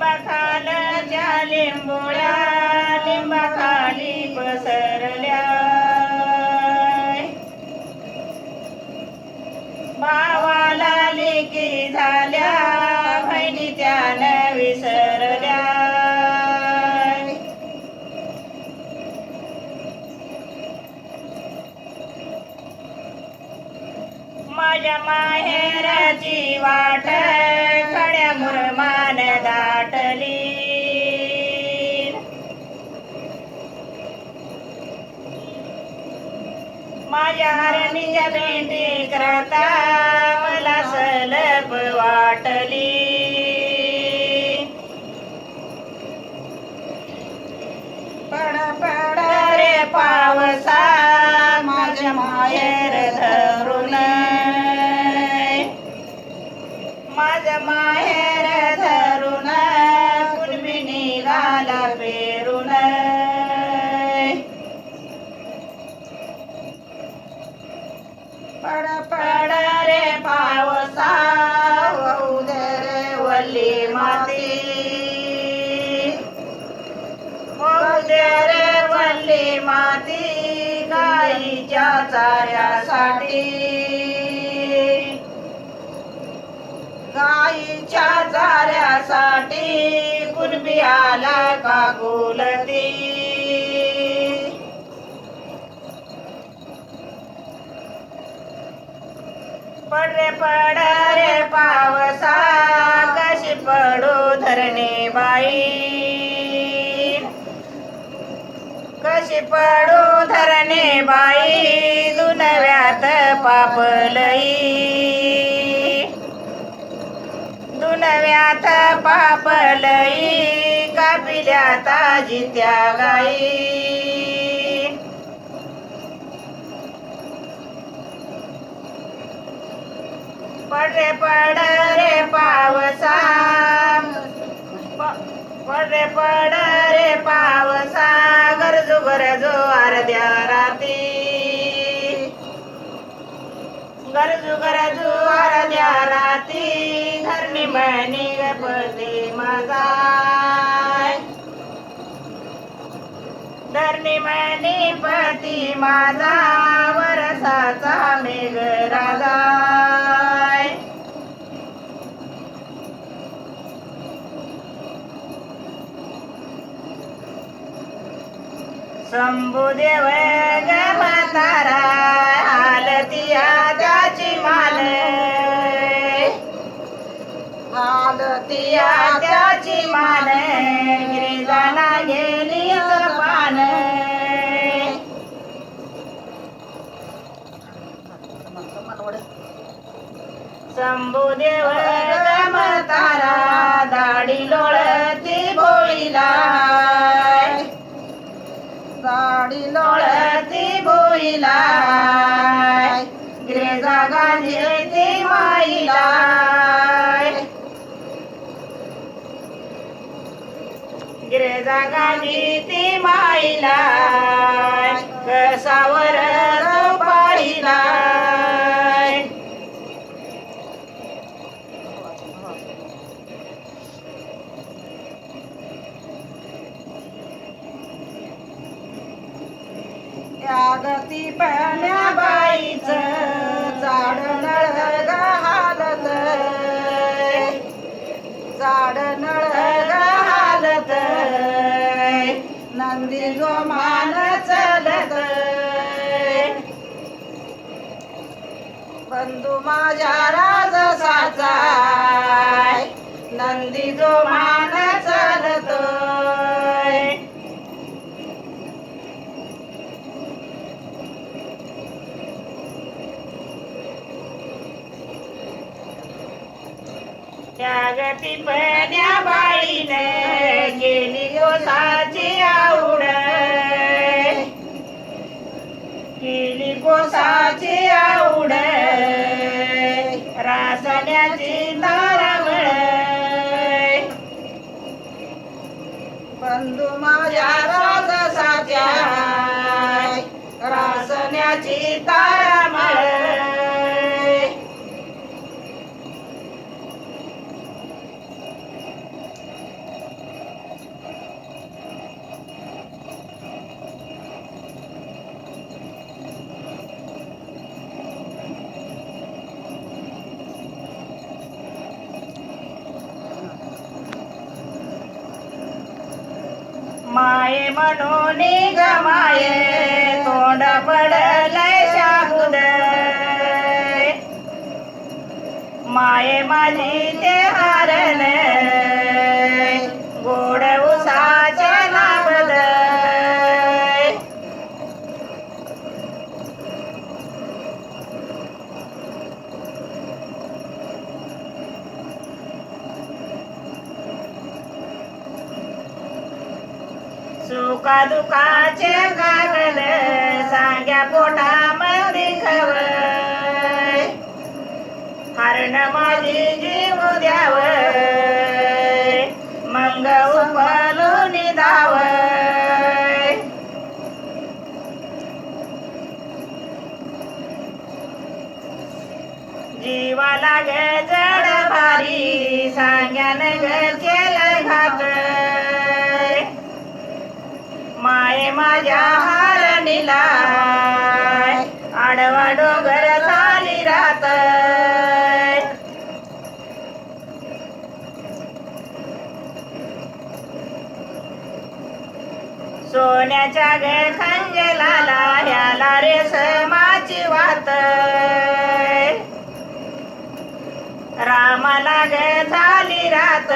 लिंबाखालच्या लिंबोळ्या लिंबाखाली पसरल्या माझ्या माहेराची वाट खड्या मुरमान दाटली. माझ्या हरणीच्या भेटी करता मला सलप वाटली. दे वल्ली माती गाईच्या चाऱ्यासाठी. गाईच्या चाऱ्यासाठी कुणबी आला का गोलती पडरे पड रे पावसा कशी पडू धरणे बाई. कशी पडू धरणे बाई दुनव्यात पापलई. दुनव्यात पापलई कापिल्यात जित्या गाई पडरे पड रे पावसा. पडरे पड रे पावसा. गरजू जो अर्ध्या राती. गरजू गरजू अर्ध्या राती. धरणी म्हणी गणपती माझा धरणी म्हणी पती माझा शंभुदेव ग म्हातारा हालतिया त्याची माल. हालतिया त्याची माल गिरिजाला गेली पान शंभुदेव ग म्हातारा दाढी लोळती ग्रेजा गांजेती माईला ग्रेजा ते माईला कसावर तो पाहिला त्यागती पण्या जोमान चलत. बंधू माझ्या राजसाचा नंदी जोमान चलत. त्यागती पण्या बाईने गेली गोसाची आवड. रासण्याची तारावळ. बंधू माझ्या राजसाच्या. रासण्याची तारामळ. माये म्हणून ग माये तोंड पडलय शाबुद. माये माझी ते हारले गोड सुका दुखाचे कागद सांग्या पोटामध्ये खव हरण माझी जीव द्याव मंग उपलून धाव जीवा लागे जड भारी सांग्या नगर माये माझ्या हारणीला आडवा डोंगर झाली रात. सोन्याच्या गे खंजलाला ह्याला रेशमाची वात. रामाला गे झाली रात.